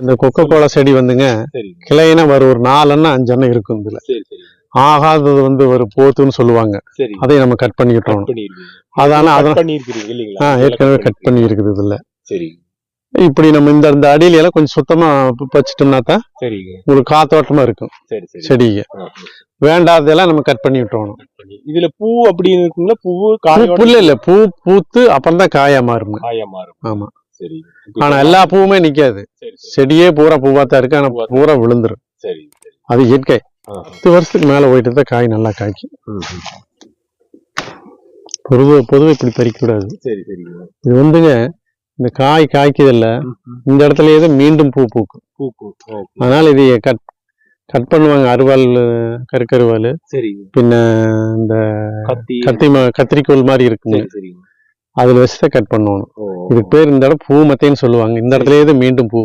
இந்த Coca Cola செடி வந்துங்க கிளையினா ஒரு ஒரு நாலெண்ணா அஞ்செண்ணம் இருக்கும் இதுல. ஆகாதது வந்து ஒரு போத்துன்னு சொல்லுவாங்க. அதை நம்ம கட் பண்ணிக்கிட்டோம். கட் பண்ணிருக்கீங்க அதான ஏற்கனவே கட் பண்ணி இருக்குது இதுல. சரி. இப்படி நம்ம இந்த இந்த அடியில எல்லாம் கொஞ்சம் சுத்தமா வச்சிட்டோம்னா தான் உங்களுக்கு காத்தோட்டமா இருக்கும் ஆ, வேண்டாததெல்லாம் நம்ம கட் பண்ணி விட்டுறணும். இதுல பூ அப்படி இருக்குங்களா பூ புல்ல இல்ல பூ பூத்து அப்புறம் தான் காயா மாறுங்க. காயா மாறும். ஆமா. சரி. ஆனா எல்லா பூவுமே நிக்காது. சரி சரி. செடியே பூரா பூவா தான் இருக்கு. ஆனா பூரா விழுந்துரும். சரி சரி. அது இயற்கை. பத்து வருஷத்துக்கு மேல போயிட்டு தான் காய் நல்லா காய்க்கும். பொதுவை பொதுவை இப்படி பறிக்க கூடாது சரி. சரிங்க இது வந்துங்க இந்த காய் காய்க்குதில்ல. இந்த இடத்துலயே தான் மீண்டும் பூ பூக்கும். அதனால இது கட் கட் பண்ணுவாங்க அருவாள் கருக்கருவாள். பின்ன இந்த கத்தி. கத்தி ம- கத்திரிக்கோல் மாதிரி இருக்குங்க. சரி அதுல வச்சு தான் கட் பண்ணணும் இதுக்கு பேர் இந்த இடம் பூ மத்தைன்னு சொல்லுவாங்க. இந்த இடத்துலயே தான் மீண்டும் பூ